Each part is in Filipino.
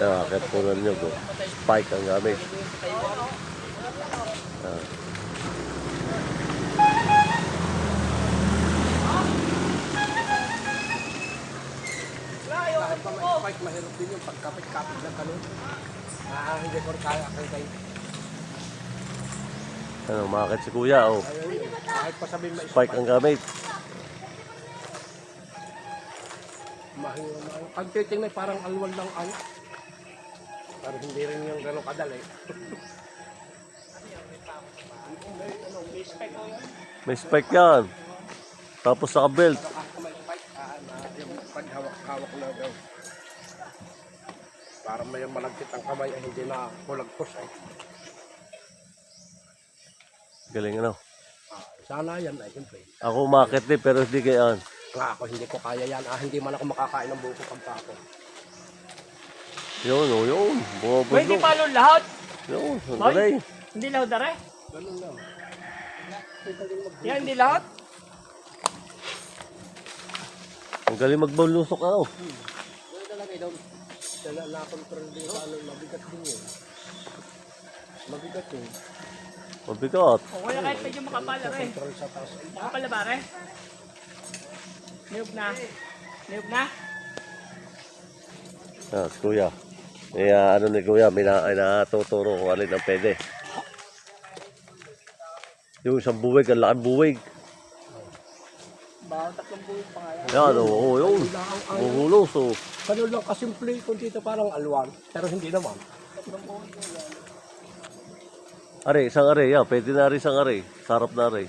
Ah, akit po ng nyug. Oh. Spike ang gamit. May spike, mahirap din yung pagkapit-kapit ng ganun. Ah, hindi ko kaya kay kay. Ano, makakit si kuya. Oh. Kahit pa sabihin may Spike ang gamit. mahirap. Pag titingnan parang alwal lang ang pero hindi rin yung gano'ng kadali. May spike yan. Tapos naka-belt. Ah, paghawak-hawak na daw. Para may malagkit ang kamay ay hindi na kulagpos eh. Galing ano. Ah, sana yan ay siyempre. Ako umakit din pero hindi kayaan. Nga ako hindi ko kaya yan. Ah, hindi man ako makakain ng buko pagka ako. Yun, oh, yun. Uy, hindi Bumabundok. pa nun lahat. Yun, ang Hoy. galing. Hindi lahat dare. Ganun lang. Yan, hindi lahat. Ang galing magbalusok ano. Ganun talaga daw. Dala na-control din sa ano, mabigat din yun. Mabigat yun. Mabigat. O kaya kahit medyo makapal, are. Control sa taas. Makapal na ba, are? Niyog na. Niyog na. Ah, kuya. Eh, ah, ano ni kuya, may na, ay natuturo kung alin ang pwede. Yung isang buwig, ang laking buwig. Bawat tatlong buhay pa nga yan. Yan, oo, oh, yun. Buhulos, oh. ganun lang kasimple kung dito parang alwan. Pero hindi naman. Are, isang are, yan. Pwede na rin isang are. Sarap na are.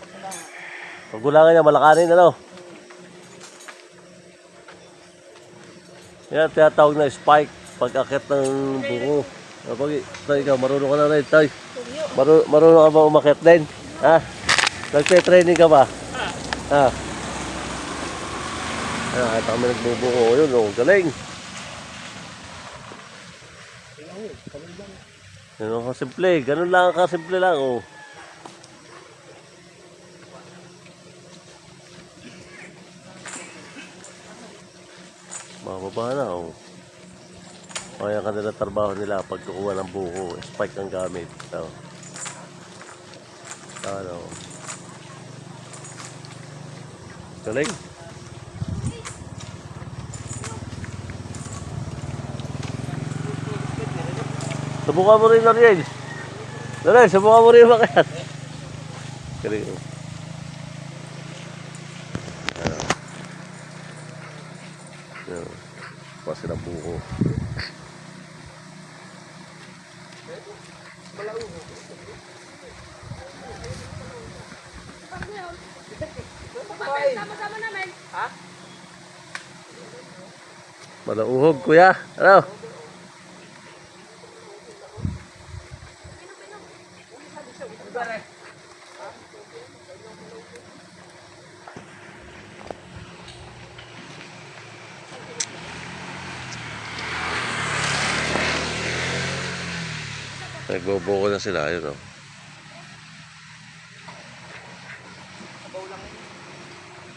Pagkulangan niya, malakanin, ano? Yan, tinatawag na spike. Pag-akit ng buko. Kapag, tay, ikaw, marunong ka na rin, tay. Maru marunong ka ba umakit din? Ha? Nagpe-training ka ba? Ha? Ayan, kahit kami nagbubuko. Yun, oh, galing. Ganun kasimple. Ganun lang kasimple lang, oh. Mababa na, oh. Kaya kanila trabaho nila pag ng buko, spike ang gamit. So, ano. Galing. Subukan mo rin Ariel. Dali, subukan mo rin makiat. Galing. Ano. Ano. Pasi ng buko. Sama-sama namin. Malauhog, kuya. Ano? Nagbobuko na sila, yun o.